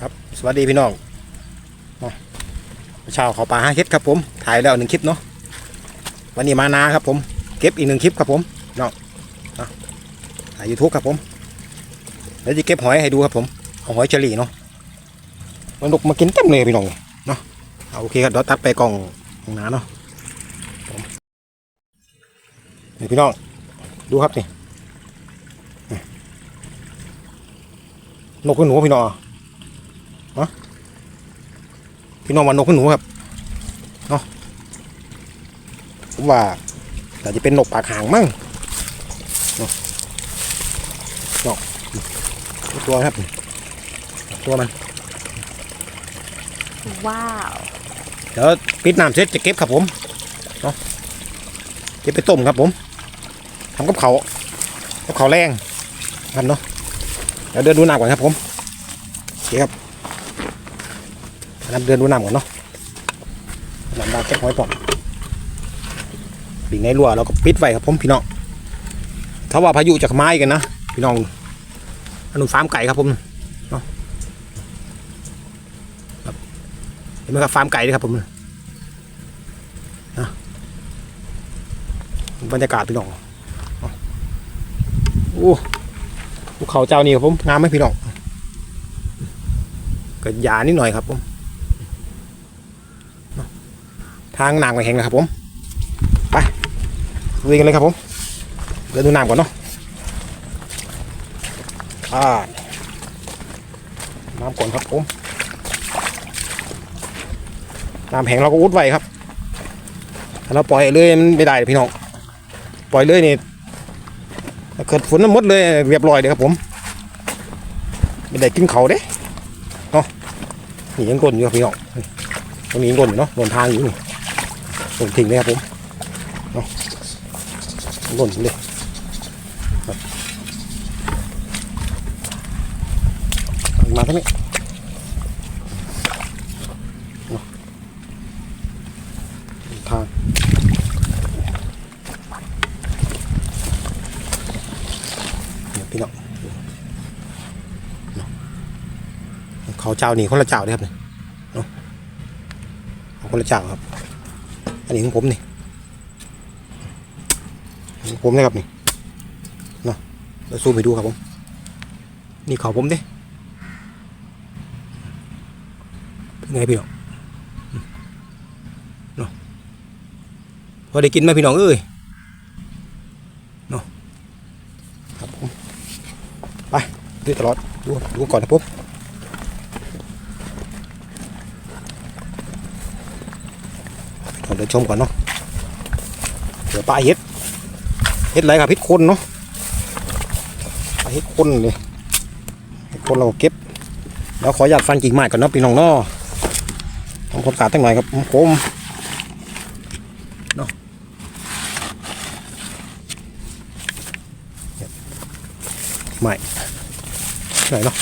ครับ สวัสดีพี่น้องเช้าเขาปลาห้าเฮ็ดครับผม ถ่ายแล้วหนึ่งคลิปเนาะ วันนี้มานาครับผม เก็บอีกหนึ่งคลิปครับผมพี่น้องอะถ่ายยูทูบครับผม แล้วจะเก็บหอยให้ดูครับผม เอาหอยเฉลี่เนาะ มันนกมากินเต็มเลยพี่น้องเนาะเอาโอเคครับเดี๋ยวตัดไปกล่องของน้าเนาะนี่พี่น้อง ดูครับนี่นกขึ้นหนูพี่น้อง พี่น้องวันนกขึ้นหนูครับเนาะผมว่าแต่จะเป็นนกปากหางมั้งเนาะเนาะตัวครับตัวมันว้าว เดี๋ยวปิดน้ำเสร็จจะเก็บครับผมเนาะเก็บไปต้มครับผมทำกับเขาวกับเขาวแรงครับเนาะเดี๋ยวเดินดูน้ำก่อนครับผมโอเคครับ งั้นเดินดูน้ำก่อนเนาะน้ำดาวแจ็คหอยปอมปิงในรั่วเราก็ปิดไว้ครับผมพี่น้องถ้าว่าพายุจะมาอีกันนะพี่น้องอนนู้นฟาร์มไก่ครับผมเนาะเห็นไหมครับฟาร์มไก่ด้วยครับผมนะบรรยากาศพี่น้องโอ้ภูเขาเจ้านี่ครับผมงามไหมพี่น้องก็หยานิดหน่อยครับผม ทางน้ำก็แห้งนะครับผม ไปลุยกันเลยครับผมเดินดูน้ำก่อนเนาะน้ำก่อนครับผมน้ำแห้งเราก็อุดไว้ครับถ้าเราปล่อยเลยมันไม่ได้พี่น้อง ปล่อยเลยนี่เกิดฝนมันมดเลยเรียบร้อยเลยครับผม ไม่ได้กินเขาเด้เนาะนี่ยังกลนอยู่ครับพี่น้องตรงนี้ยังกลนอยู่เนาะโดนทางอยู่นี่ ตรงทิ้งเลยครับผมเนาะยังกลนเลยมาทั้งนี้ทางเนี่ยพี่น้องเขาเจ้านี่คนละเจ้าเลยครับเนี่ยเนาคนละเจ้าครับ อันนี้ของผมนี่ของผมนะครับนี่เนาะเดี๋ยวซูมให้ดูครับผม นี่เขาผมดิเป็นไงพี่น้องอืมเนาะพอได้กินไหมพี่น้องเอ้ยครับผมไปดูตลอดดูดูก่อนนะผม เราเดินชมก่อนเนาะเดี๋ยวปลาเห็ดเห็ดอะไรครับเห็ดคนเนาะปลาเห็ดคนเลยเห็ดคนเราเก็บแล้วขออนุญาตฟันกิ่งไม้ก่อนเนาะพี่น้องเนาะทำความสะอาดตั้งหน่อยครับผมเนาะไม่ไหนเนาะ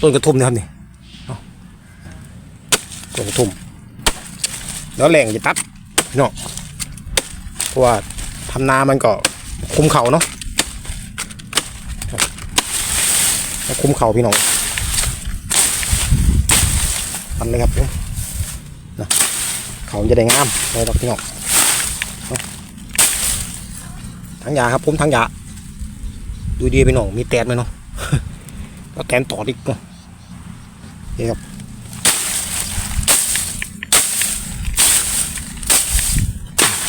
ต้นกระทุ่มนะครับนี่ต้นกระทุ่มแล้วแรงจะตัด พี่น้องเพราะว่าทำนามันก็คุมเข่าเนาะคุมเข่าพี่น้องทำเลยครับนะเขาจะได้งามเลยดอกพี่น้องทั้งยาครับผมทั้งยาดูดีไปหน่องมีแตนไหมเนาะแล้วแตนต่อดิกเนาะนี่ครับ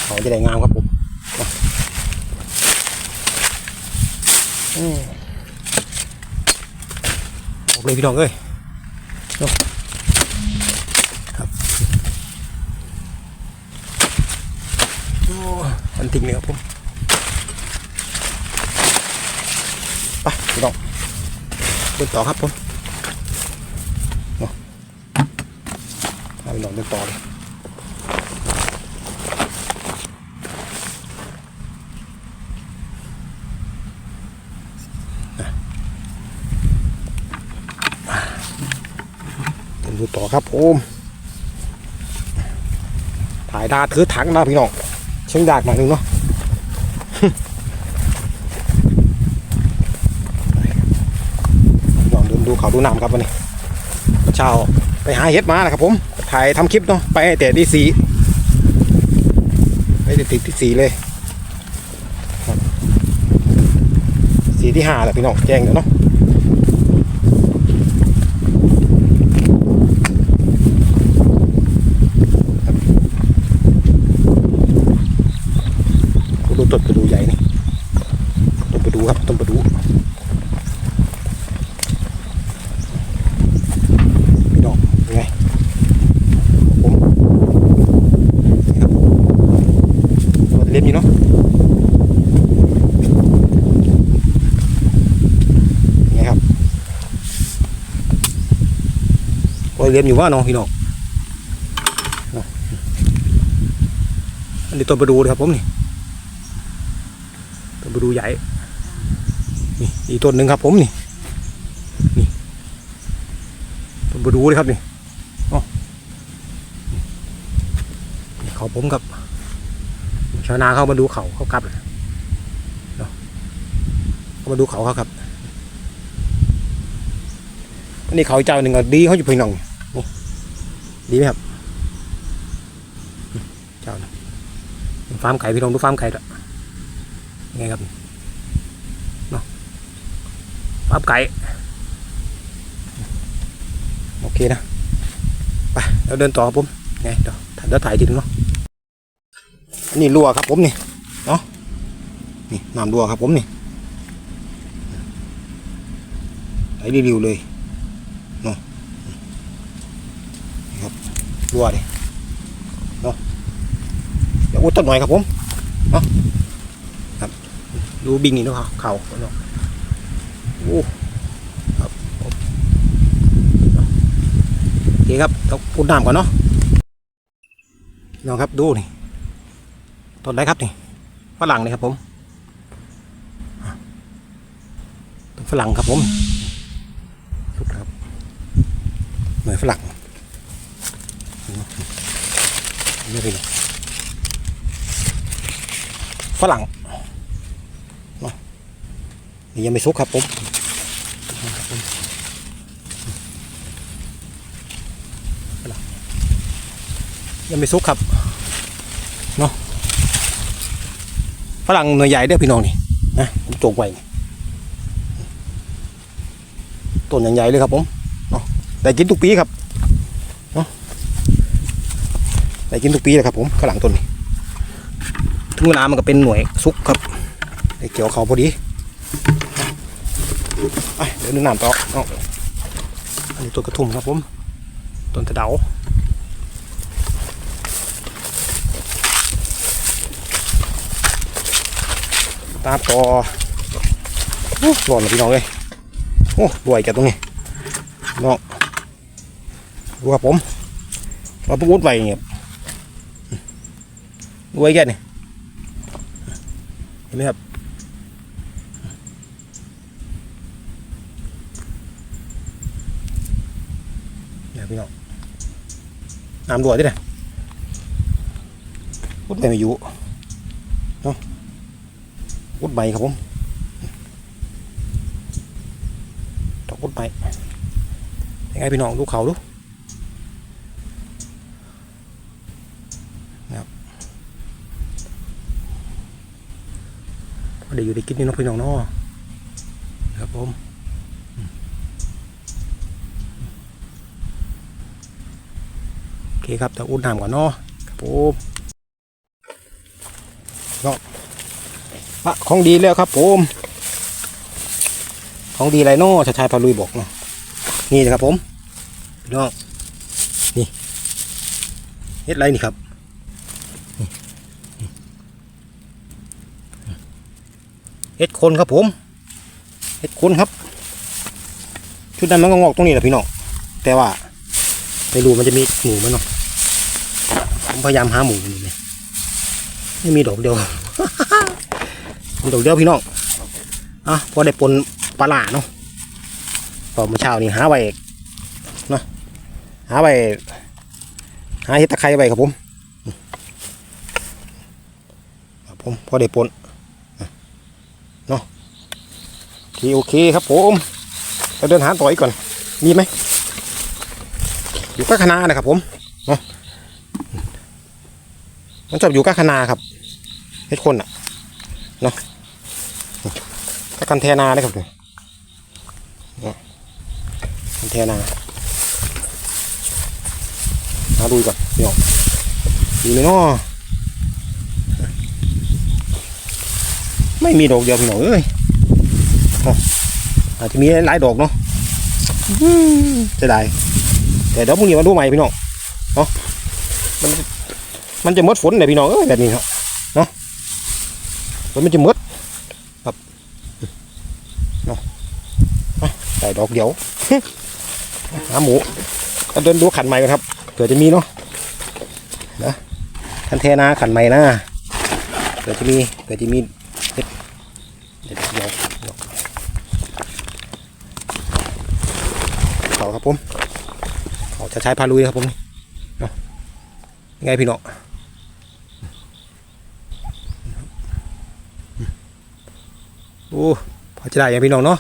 เขาจะได้งามครับผมเนาะอืมออกเลยพี่น้องเอ้ยเนาะครับโอ้มันทิ้งเลยครับผมไปพี่น้องเดินต่อครับผมเนาะพาพี่น้องเดินต่อเลย ดูต่อครับผมถ่ายดาถือถังนะพี่น้องเชิงดากหน่อยนึงเนาะลองเดินดูเขาดูน้ำครับวันนี้เช้าไปหาเห็ดมานะครับผม ถ่ายทำคลิปเนาะไปแต่ที่สีไปแต่ติดที่สีเลยสีที่ห้าแหละพี่น้องแจ้งเดี๋ยวเนาะ ต้นประดูใหญ่นี่ต้นประดูครับต้นประดูพี่น้องเป็นไงผมครับมันเล็บอยู่เนาะไงครับโอ้ยเล็บอยู่ว่าน้องพี่น้องอันนี้ต้นประดูเลยครับผมนี่ ดูใหญ่ นี่อีกต้นหนึ่งครับผมนี่ นี่ต้นประดูเลยครับนี่อ๋อนี่เขาผมกับชาวนาเข้ามาดูเขาเขากลับเลยเนาะเขามาดูเขาเขาครับอันนี้เขาเจ้าหนึ่งก็ดีเขาอยู่พี่น้องนี่ดีไหมครับ เจ้าหนึ่งฟาร์มไก่พี่น้องดูฟาร์มไก่ด้วย ไงครับเนาะปั๊บไก่โอเคนะไปเราเดินต่อครับผมไงเดี๋ยวถ่ายเดี๋ยวถ่ายทีนึงเนาะอันนี้รั่วครับผมนี่เนาะนี่น้ำรั่วครับผมนี่ไหลริวเลยเนาะครับรั่วดิเนาะเดี๋ยวอุดต้นหน่อยครับผม ดูบิงนี่เนาะเข่าเนาะโอ้ครับโอเคครับต้องพูดน้ำก่อนเนาะน้องครับดูนี่ต้นอะไรครับนี่ฝรั่งนี่ครับผมต้นฝรั่งครับผมสุดครับเหมือนฝรั่งนี่เป็นฝรั่ง นี่ยังไม่สุกครับผมยังไม่สุกครับเนาะฝรั่งหน่วยใหญ่เด้อพี่น้องนี่นะผมโจกไว้ต้นใหญ่ๆเลยครับผมเนาะได้กินทุกปีครับเนาะได้กินทุกปีเลยครับผมฝรั่งต้นนี้ถึงเวลามันก็เป็นหน่วยสุกครับเกี่ยวเขาพอดี เดี๋ยวนึกน้ำต่อเอาอันนี้ต้นกระทุ่มครับผมต้นตะเดาตามต่อโอ้ร้อนเลยพี่น้องเลยโอ้รวยแกตรงนี้น้องดูครับผมเราปุ๊บไว้เงียบรวยแกนี่เห็นไหมครับ เนี่ยพี่น้อง น้ำรั่วดิเนี่ยพุดใบไม่อยู่เนาะพุดใบครับผมตอกพุดใบยังไงพี่น้องดูเขาดูนะครับพอได้อยู่ได้กินนี่เนาะพี่น้องเนาะครับผม โอ เคครับแต่อุ่นน้ำก่อนเนาะครับผมเนาะอะของดีแล้วครับผมของดีไรเนาะชายชายพาลุยบอกเนาะนี่นะครับผมพี่น้องนี่เฮ็ดไรนี่ครับเฮ็ดคนครับผมเฮ็ดคนครับ ชุดนั้นมันก็งอกตรงนี้แหละพี่น้องแต่ว่าไม่รู้มันจะมีหมูไหมเนาะ พยายามหาหมูอยู่เนี่ยไม่มีดอกเดียว ดอกเดียวพี่น้องอะพอได้ปนปลาลาเนาะพอเมื่อเช้านี่หาไว้เนาะหาไว้หาเห็ดตะไคร้ไว้ครับผมครับผมพอได้ปนเนาะโอเคโอเคครับผมเราเดินหาต่ออีกก่อนมีไหมอยู่ก้คณะนะครับผมเนาะ มันชอบอยู่ก้าคณะครับเฮ็ดคนอะเนาะก้าคันแทนาเลยครับเนี่ยเนาะคันแทนามาดูก่อนพี่น้องดีไหมเนาะไม่มีดอกเดียวพี่น้องเอ้ยอาจจะมีหลายดอกเนาะจะได้แต่เดี๋ยวพรุ่งนี้มาดูใหม่พี่น้องเนาะมัน มันจะมดฝนเลยพี่น้องเอ้ยแบบนี้เนาะเนาะฝนมันจะมดครับเนาะใส่ดอกเดียวหาหมูก็เดินดูขันใหม่กันครับเผื่อจะมีเนาะนะคันเทนาขันใหม่นะเผื่อจะมีเผื่อจะมีเด็ดเด็ดเดียวเดี๋ยวเขาครับผมเขาจะใช้พาลุยครับผมนะไงพี่เนาะ อ้พอจะได้ยังพี่น้องเนาะ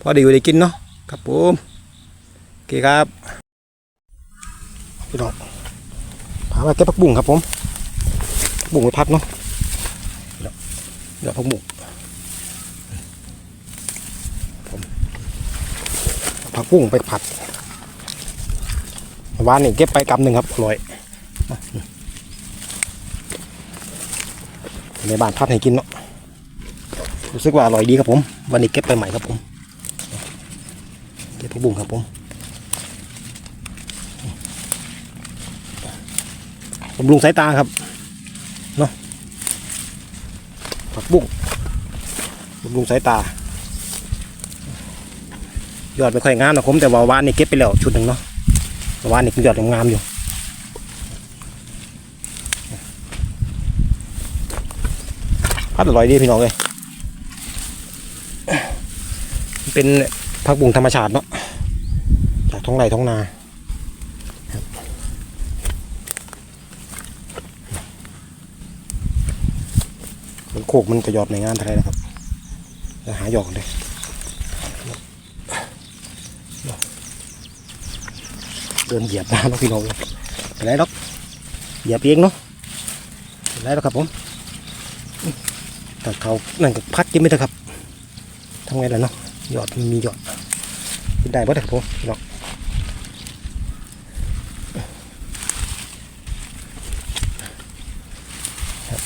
พอได้อยู่ได้กินเนาะครับผมโอเคครับพี่น้องพามาเก็บผักบุ้งครับผมบุ้งไปพัดเนาะเดี๋ยวเดี๋ยวผักบุ้งผมผักบุ้งไปผัดวานนี่เก็บไปกำหนึ่งครับอร่อยในบ้านพัดให้กินเนาะ รู้สึกว่าอร่อยดีครับผม วันนี้เก็บไปใหม่ครับผม เก็บผักบุ้งครับผมบำรุงสายตาครับเนาะผักบุ้งบำรุงสายตายอดไม่ค่อยงามนะผมแต่ว่าวานนี่เก็บไปแล้วชุดหนึ่งเนาะแต่ว่านี่ยอดยังงามอยู่พัดอร่อยดีพี่น้องเลยมัน เป็นผักบุ้งธรรมชาติเนาะจากท้องไร่ท้องนาครับมันโคกมันกระยอดในงานอะไรนะครับจะหาหยอกเลยเดินเหยียบน้ำแล้วพี่น้องเป็นไรหรอกเหยียบเองเนาะเป็นไรหรอกครับผมแต่เขานั่นก็พัดยังไม่ได้ครับทำไงล่ะเนาะ หยอดมันมียอดได้ปะเด็กผมพี่น้องครับ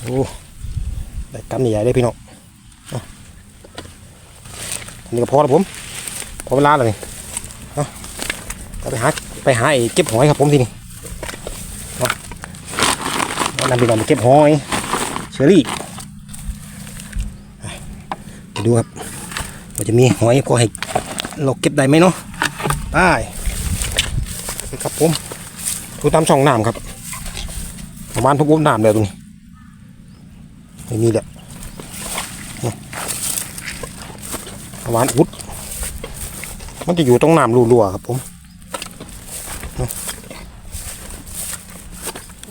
โอ้ได้กำใหญ่เลยพี่น้องอันนี้ก็พอแล้วผมพอเวลาแล้วนี่ะไปหาไปหาไอ้เก็บหอยครับผมทีนี้นาะเอานำไปลองไปเก็บหอยเชอรี่ ดูครับว่าจะมีหอยพอให้เราเก็บได้ไหมเนาะได้ครับผมดูตามช่องน้ำครับ ประมาณทุกวุ้นน้ำเลยตรงนี้ไม่มีแหละประมาณวุ้นมันจะอยู่ตรงน้ำรั่วๆครับผม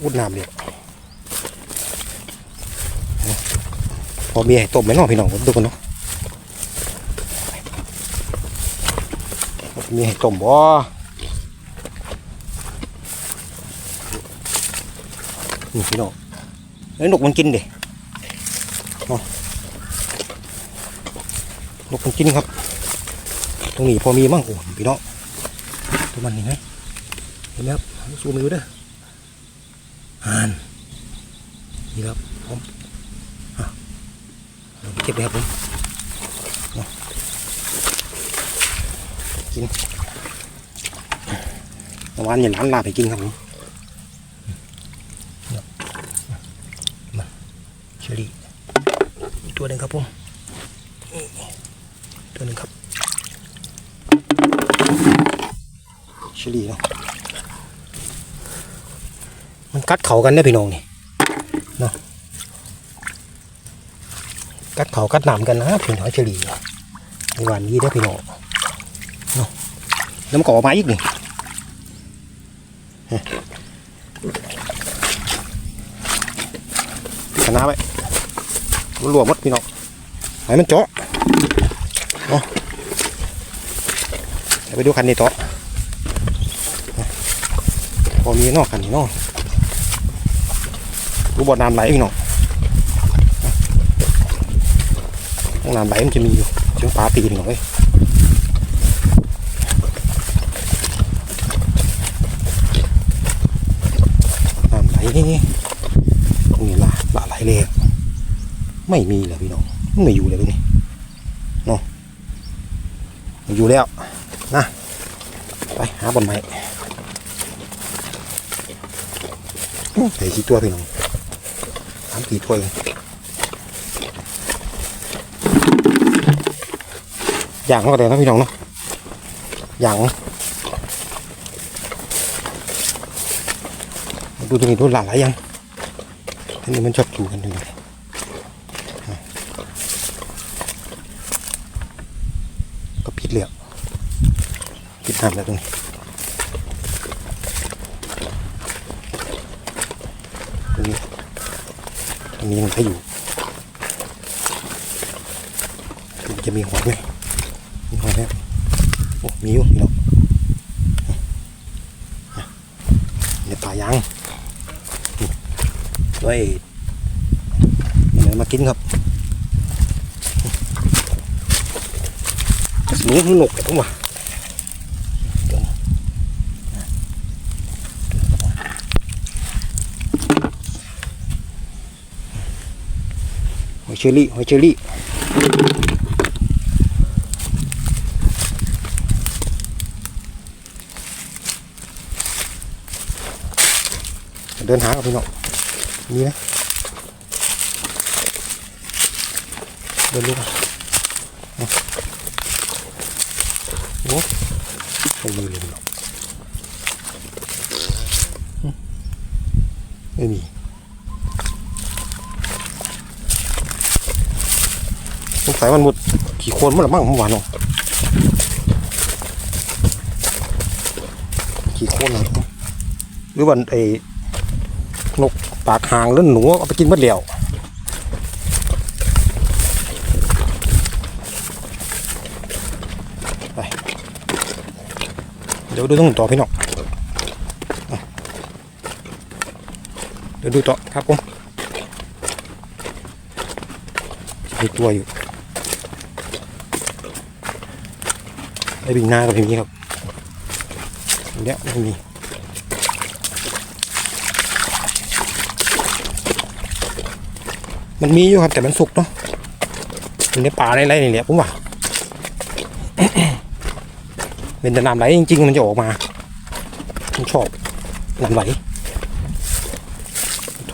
อุดน้ำเดียวพอมีให้ต้มไหมเนาะพี่น้องผมดูกันเนาะว่า มีให้ต้มบ่นี่พี่น้องไอ้นกมันกินเดิเนาะนกมันกินครับ ตรงนี้พอมีมั่งโอ้พี่น้องตัวมันเห็นไหมเห็นไหมครับซูมไปดูเด้ออ่านนี่ครับผมอะเราเก็บเลยครับผมเอา กินเมื่อวานอย่าล้านลาไปกินครับผมเนี่ยมันเชอรี่ตัวหนึ่งครับผมตัวหนึ่งครับเชอรี่เนาะมันกัดเข่ากันได้พี่น้องนี่เนาะกัดเข่ากัดหนามกันนะพี่น้องเชอรี่ในวันนี้ได้พี่น้อง แล้วมันก็ออกมาอีกนี่ฮะชนะไว้มันรวมหมดพี่น้องให้มันเจาะเนาะไปดูคันนี้ต่อพอมีนอกคันนี้นอกรูบ่อน้ำไหลอีกเนาะห้องน้ำไหลมันจะมีอยู่เชียงปลาตีนหน่อย น้ำไหลนี่ละละไหลเลยไม่มีเลยพี่น้องไม่อยู่เลยตรงนี้เนาะอยู่แล้วนะไปหาบอลใหม่ใส่กี่ตัวพี่น้องสามกี่ตัวเองอย่างก็แต่นะพี่น้องเนาะอย่าง ดูตรงนี้ดูหลาหลายยังอันนี้มันชอบอยู่กันตรงนี้ก็ปิดแล้วปิดน้ำแล้วตรงนี้ตรงนี้ตรงนี้ยังใช้อยู่จะมีหอยไหมมีหอยไหมโอ้มีอยู่พี่น้องเนี่ยป่ายาง ด้วยเดี๋ยวมากินครับหนูหนูหนกแต่ผมาหอยเชอรี่หอยเชอรี่เดินหากับพี่น้อง มีไหมเดินดูกโอ้ไม่มีเลยพี่น้องอืมไม่มีสงสัยมันหมดขี่โคนมันหรือมั่งเมื่อวานเนาะขี่โคนหรือวันไอ้นก ปากหางแล้วหนูเอาไปกินหมดแล้วไปเดี๋ยวดูตรงต่อพี่น้องเดี๋ยวดูต่อครับผมมีตัวอยู่ไอ้บิงหน้าก็ไม่มีครับเดี๋ยวไม่มี มันมีอยู่ครับแต่มันสุกเนาะอยู่ในป่าในไรนี่แหละผมว่าเป็นแต่น้ำไหลจริง ๆ มันจะออกมาผมชอบน้ำไหลโถ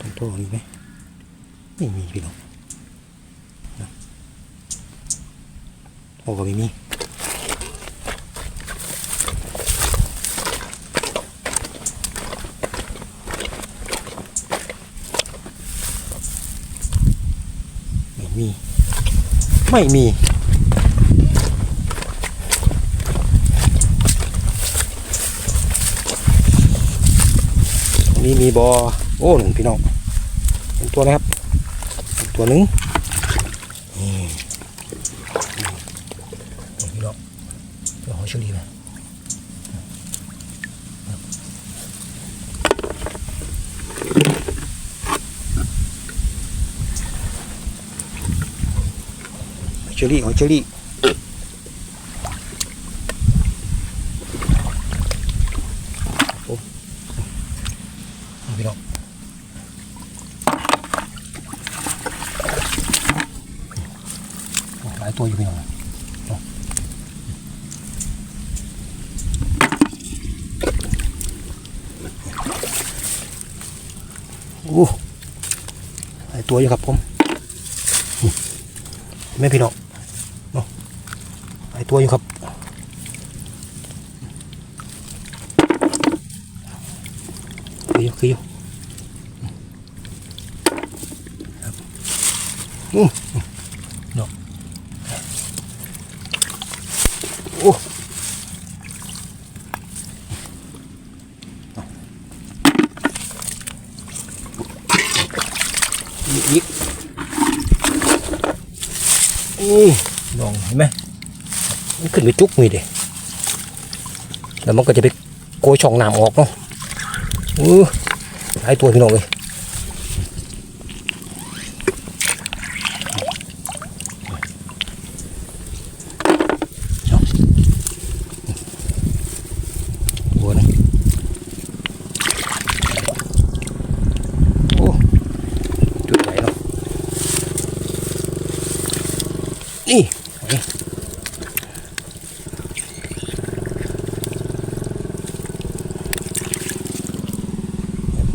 ต้นโถมีไหมไม่มีพี่น้องนะโอ้ก็ไม่มีมี ไม่มีนนี้มีบอโอ้หนึ่งพี่น้องเป็นตัวนะครับ ตัวหนึ่งนี่นี่พี่น้องเดี๋ยวหอยเชอรี่มาหอย เชอรี่หอยเชอรี่โอ้พี่น้องโอ้หลายตัวอยู่พี่น้องเอาโอ้หลายตัวอยู่ครับผมนี่เห็นไหม่พี่น้องเนาะหลายตัวอยู่ครับ คืออยู่คืออยู่ครับอืม เนาะโอ้นี่นี่ลองเห็นไหมมันขึ้นไปจุกมีเด้แล้วมันก็จะไปโกยช่องน้ำออกเนาะเออหลายตัวพี่น้องเลยเอาตัวหนึงโอ้จุดใหญ่เนาะ นี่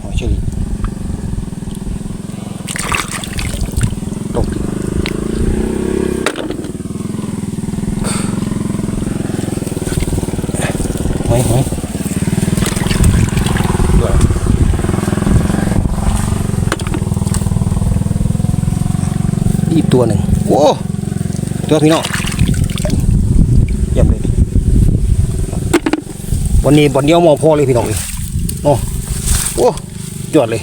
หอยเชอรี่ตกหอยหอยตัวอีกตัวหนึ่งโอ้ ตัวพี่น้องเยี่ยมเลยวันนี้บอลเดียวมอพอเลยพี่น้องเลยโอ้โอ้ยอดเลย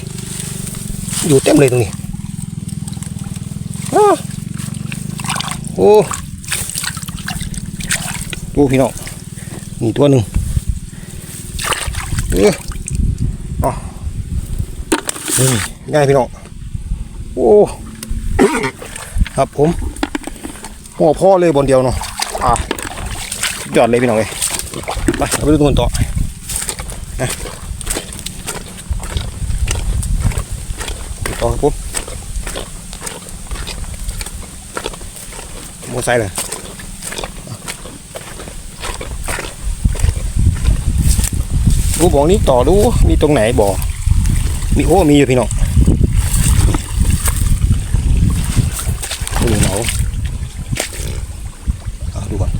อยู่เต็มเลยตรงนี้โอ้ดูพี่น้องนี่ตัวหนึ่งเอออ๋อนี่ง่ายพี่น้องโอ้ครับผม พ่อพ่อเลยบนเดียวเนาะอะยอดเลยพี่น้องเลยไปเอาไปดูตัวอื่นต่อต่อครับผมมอไซค์เลยรู้บอกนี้ต่อดูมีตรงไหนบ่อมีโอ้มีอยู่พี่น้องดูเหนาเอาดูก่อน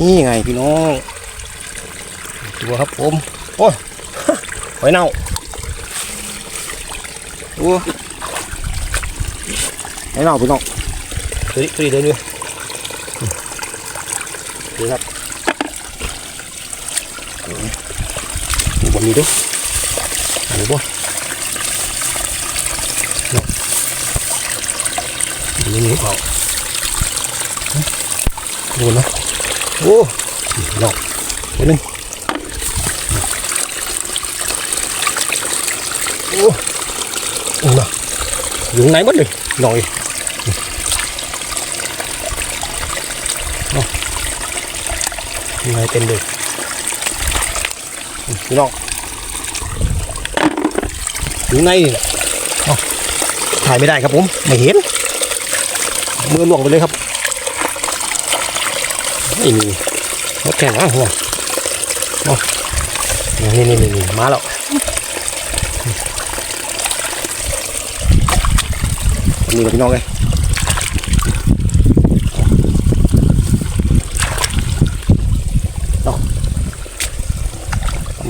นี่ไงพี่น้องตัวครับผม โอ้ยหอยเน่าโอ้หอยเน่าพี่น้องตัวนี้ตัวนี้เดินอยู่ดูครับดูบนนี้ดูดูบ่ดูนี่เปล่าดูนะ โอ้พี่น้องตัวหนึงโอ้โอ้นะอยู่ไหนหมดเลยหน่อยเนาะยังไงเต็มเลยพี่น้องอยู่ข้างในถ่ายไม่ได้ครับผม ไม่เห็นมือล่วงไปเลยครับ ไม่มีรถแข่งอะหัวเนาะนี่นี่นี่นี่มาแล้วนี่กับพี่น้องเลย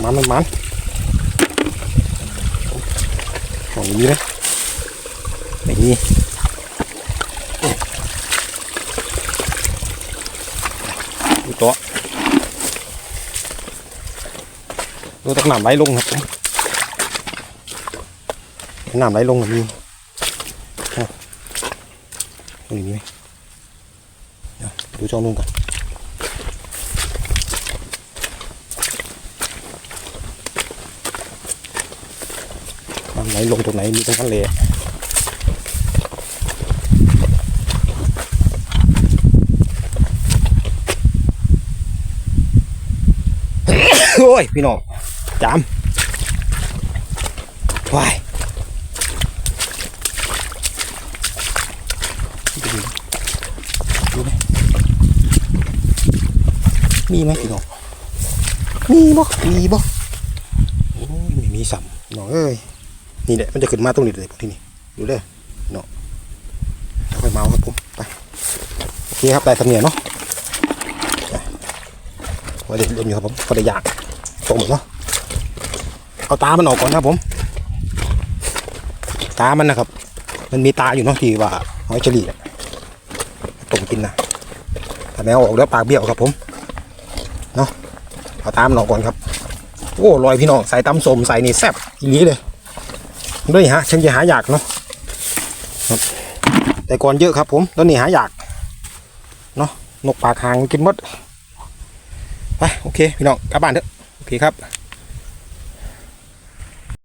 มันมันมันของอย่างนี้นะอย่างนี้ดูตัว ดูตกน้ำไหลลงครับผมน้ำไหลลงแบบนี้ตรงนี้ดูช่องนู้นก่อนน้ำไหลลงตรงไหนมีตรงนั้นเลยโอ้ย พี่น้อง จามวายมีไหมพี่น้องมีบ่มีบ่โอ้ยไม่มีสัมน้องเอ้ยนี่แหละมันจะขึ้นมาตรงนี้เลยพวกที่นี่ดูเด้อเนาะเอาไปเมาครับผมไปโอเคครับได้สำเนียงเนาะไว้เด็ดเล่นอยู่ครับผมก็ได้อยากตรงหมดเนาะ เอาตามันออกก่อนนะครับผม ตามันนะครับ มันมีตาอยู่เนาะที่ว่าหอยเฉลี่ยต้มกินนะถ้าแมวออกแล้วปากเบี้ยวครับผมเนอาตามหนออกก่อนครับโอ้ลอยพี่น้องใส่ตำสมใส่นี่แซ่บอีหลีเลยด้วยฮะฉันจะหาอยากเนาะแต่ก่อนเยอะครับผมตอนนี้หายากเนาะนกปากหางกินหมดไปโอเค พี่น้องกลับบ้านเถอะโอเคครับ